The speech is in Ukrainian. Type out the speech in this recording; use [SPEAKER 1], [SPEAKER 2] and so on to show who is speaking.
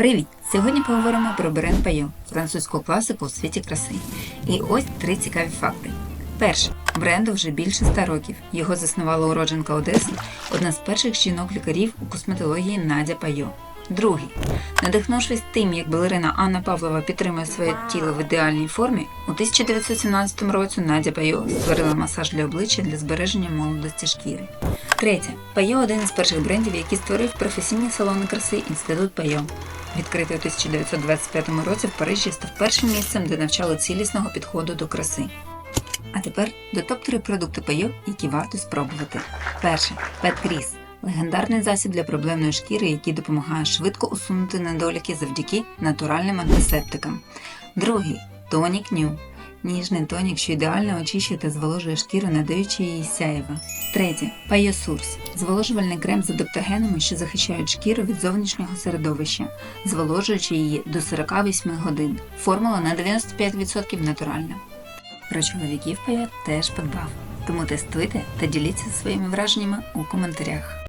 [SPEAKER 1] Привіт! Сьогодні поговоримо про бренд Пайо, французьку класику у світі краси. І ось три цікаві факти. Перше, бренду вже більше ста років. Його заснувала уродженка Одеси, одна з перших жінок-лікарів у косметології Надя Пайо. Другий, надихнувшись тим, як балерина Анна Павлова підтримує своє тіло в ідеальній формі, у 1917 році Надя Пайо створила масаж для обличчя для збереження молодості шкіри. Третє. Пайо один із перших брендів, який створив професійні салони краси Інститут Пайо. Відкритий у 1925 році в Парижі став першим місцем, де навчали цілісного підходу до краси. А тепер до топ-3 продукти Пайо, які варто спробувати. Перше Петкріс Легендарний засіб для проблемної шкіри, який допомагає швидко усунути недоліки завдяки натуральним антисептикам. Другий Тонік Ню. Ніжний тонік, що ідеально очищує та зволожує шкіру, надаючи їй сяєва. Третє Пайосурс зволожувальний крем з адаптогенами, що захищають шкіру від зовнішнього середовища, зволожуючи її до 48 годин. Формула на 95% натуральна. Про чоловіків Пайо теж подбав. Тому тестуйте та діліться своїми враженнями у коментарях.